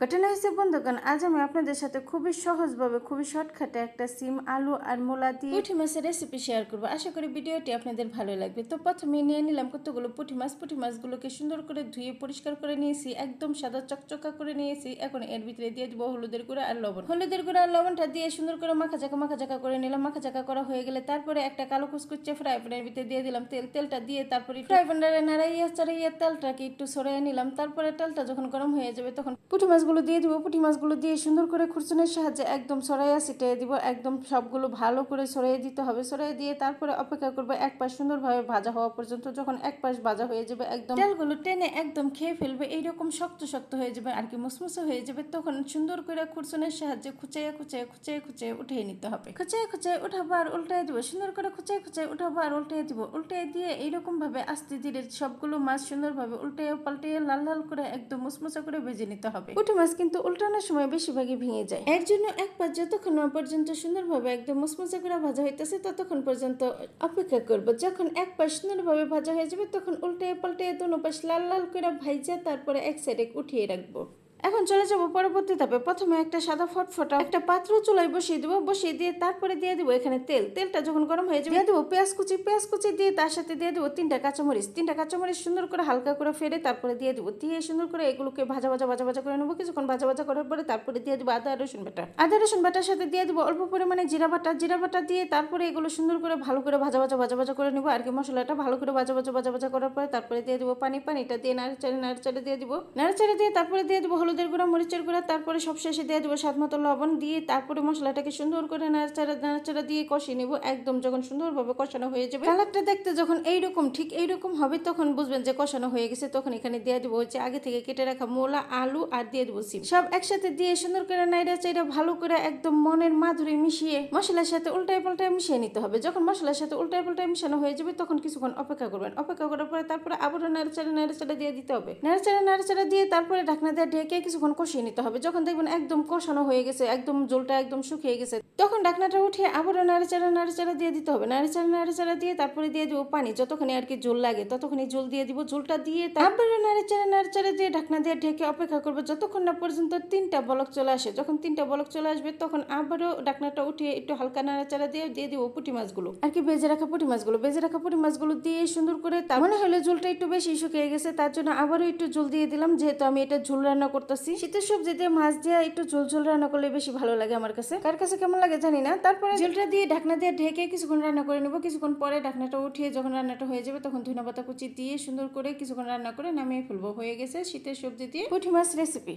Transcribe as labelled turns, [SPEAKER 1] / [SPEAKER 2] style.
[SPEAKER 1] ঘটনা হয়েছে বন্ধুগণ আজ আমি আপনাদের সাথে খুবই সহজভাবে খুবই শর্টকাটে একটা সিম আলু আর মূলা দিয়ে পুঁটি মাছের রেসিপি শেয়ার করব। আশা করি ভিডিওটি আপনাদের ভালো লাগবে। তো প্রথমে নিয়ে নিলাম কতগুলো পুঁটি মাছ। পুঁটি মাছগুলোকে সুন্দর করে ধুয়ে পরিষ্কার করে নিয়েছি। একদম সাদা চকচকা করে নিয়েছি। এখন এর ভিতরে দিয়ে দিব হলুদের গুঁড়া আর লবণ। হলুদের গুঁড়া আর লবণটা দিয়ে সুন্দর করে মাখা চাকা মাখা চাকা করে নিলাম। মাখা চাকা করা হয়ে গেলে তারপরে একটা কালো কুচকুচে ফ্রাই প্যানের ভিতরে দিয়ে দিলাম। তেল তেলটা দিয়ে তারপরে ফ্রাই প্যানের নাড়াইয়া চাড়াইয়া তেলটাকে একটু সরাইয়া নিলাম। তারপরে তেলটা যখন গরম হয়ে যাবে তখন পুঁটি মাছগুলো দিয়ে দিব পুঁটি মাছগুলো দিয়ে সুন্দর করে খুরচুনের সাহায্যে একদম সরাইয়া ছিটিয়ে দিব একদম সবগুলো ভালো করে সরাইয়ে দিতে হবে। সরাইয়ে দিয়ে তারপরে অপেক্ষা করব এক পাশ সুন্দরভাবে ভাজা হওয়া পর্যন্ত যখন এক পাশ ভাজা হয়ে যাবে একদম তেলগুলো টেনে একদম খেয়ে ফেলবে এইরকম শক্ত শক্ত হয়ে যাবে আর কি মুসমুসে হয়ে যাবে তখন সুন্দর করে খুরচুনের সাহায্যে খুচাইয়া খুচাইয়া খুচাইয়া খুচাইয়া উঠিয়ে নিতে হবে। খুচাই খুচাই উঠাবো আর উল্টাই দিব সুন্দর করে খুচাই খুচাই উঠাবো আর উল্টাই দিব উল্টাই দিয়ে এইরকম ভাবে আস্তে ধীরে সবগুলো মাছ সুন্দরভাবে উল্টাইয়া পাল্টাইয়া লাল লাল করে একদম মুসমুসা করে ভেজে নিতে হবে। মাছ কিন্তু উল্টানোর সময় বেশিরভাগই ভেঙে যায়। এর জন্য এক পাশ যতক্ষণ না পর্যন্ত সুন্দরভাবে একদম মুসমুচা করে ভাজা হইতেছে, ততক্ষণ পর্যন্ত অপেক্ষা করব। যখন এক পাশ সুন্দরভাবে ভাজা হয়ে যাবে, তখন উল্টে পাল্টে দুনো পাশ লাল লাল করে ভাইজা তারপরে এক সাইডে উঠিয়ে রাখব। এখন চলে যাব পরবর্তী ধাপে। প্রথমে একটা সাদা ফটফটা একটা পাত্র চুলায় বসিয়ে দেবো, বসিয়ে দিয়ে তারপরে দিয়ে দেবো এখানে তেল। তেলটা যখন গরম হয়ে যাবে, দিয়ে দেবো পেঁয়াজ কুচি পেঁয়াজ কুচি দিয়ে তার সাথে দিয়ে দেবো তিনটা কাঁচামরিচ। তিনটা কাঁচামরিচ সুন্দর করে হালকা করে ফেলে তারপরে দিয়ে দেবো দিয়ে সুন্দর করে এগুলোকে ভাজা ভাজা ভাজা ভাজা করে নেব। কিছুক্ষণ ভাজা ভাজা করার পরে তারপরে দিয়ে দেবো আদা, রসুন বাটা। আদা, রসুন বাটার সাথে দিয়ে দেবো অল্প পরিমাণে জিরা বাটা। জিরা বাটা দিয়ে তারপরে এগুলো সুন্দর করে ভালো করে ভাজা ভাজা ভাজা ভাজা করে নেব। আর কি মশলাটা ভালো করে ভাজা ভাজা ভাজা ভাজা করার পরে তারপরে দিয়ে দেবো পানি। পানিটা দিয়ে নাড়াচাড়ে নাড়াচাড়ে দিয়ে দিব। নাড়াচাড়ে দিয়ে তারপরে দিয়ে দেবো হলুদের গুঁড়া, মরিচের গুঁড়া, তারপরে সব শেষে দিয়ে দেবো স্বাদ মতো লবণ দিয়ে তারপরে মশলাটাকে সুন্দর করে নাড়াচাড়া নাড়াচাড়া দিয়ে কষিয়ে নেব। একদম যখন সুন্দরভাবে কষানো হয়ে যাবে, কালারটা দেখতে যখন এইরকম, ঠিক এইরকম হবে তখন বুঝবেন যে কষানো হয়ে গেছে। তখন এখানে দিয়ে দেবো হচ্ছে আগে থেকে কেটে রাখা মোলা, আলু আর দিয়ে দেবো সিম। সব একসাথে দিয়ে সুন্দর করে নাইড়া চাইড়া ভালো করে একদম মনের মাধুরী মিশিয়ে মশলার সাথে উল্টায় পাল্টায় মিশিয়ে নিতে হবে। যখন মশলার সাথে উল্টায় পাল্টায় মিশানো হয়ে যাবে তখন কিছুক্ষণ অপেক্ষা করবেন। অপেক্ষা করার পরে তারপরে আবারও নাড়াচাড়া নাড়াচাড়া দিয়ে দিতে হবে। নাড়াচাড়া নাড়াচাড়া দিয়ে তারপরে ঢাকনা দিয়ে ঢেকে কিছুক্ষণ কষিয়ে নিতে হবে। যখন দেখবেন একদম কষানো হয়ে গেছে, একদম জলটা একদম শুকিয়ে গেছে, তখন ঢাকনাটা উঠিয়ে আবারও নাড়াচাড়া নাড়াচাড়া দিয়ে দিতে হবে। নাড়াচাড়া নাড়াচাড়া দিয়ে তারপরে দিয়ে দিব পানি। যতক্ষণে আর কি জল লাগে ততক্ষণই জল দিয়ে দিব। জলটা দিয়ে তারপরে নাড়াচাড়া নাড়াচাড়া দিয়ে ঢাকনা দিয়ে ঢেকে অপেক্ষা করব। যতক্ষণ না পর্যন্ত তিনটা বলক চলে আসে, যখন তিনটা বলক চলে আসবে, তখন আবারও ঢাকনাটা উঠিয়ে একটু হালকা নাড়াচাড়া দিয়ে দিয়ে দিব পুঁটি মাছগুলো। আর কি বেজে রাখা পুঁটি মাছগুলো, বেজে রাখা পুঁটি মাছগুলো দিয়ে সুন্দর করে তার মনে হলো ঝোলটা একটু বেশি শুকিয়ে গেছে, তার জন্য আবারও একটু ঝোল দিয়ে দিলাম। যেহেতু আমি এটা ঝোল রান্না করতেছি। শীতের সবজি দিয়ে মাছ দিয়ে একটু ঝোল ঝোল রান্না করলে বেশি ভালো লাগে আমার কাছে। কার কাছে কেমন লাগে জানি না। তারপরে ঝোলটা দিয়ে ঢাকনা দিয়ে ঢেকে কিছুক্ষণ রান্না করে নেব। কিছুক্ষণ পরে ঢাকনাটা উঠিয়ে যখন রান্নাটা হয়ে যাবে তখন ধনে পাতা কুচি দিয়ে সুন্দর করে কিছুক্ষণ রান্না করে নামিয়ে ফেলব। হয়ে গেছে শীতের সবজি দিয়ে পুঠি মাছ রেসিপি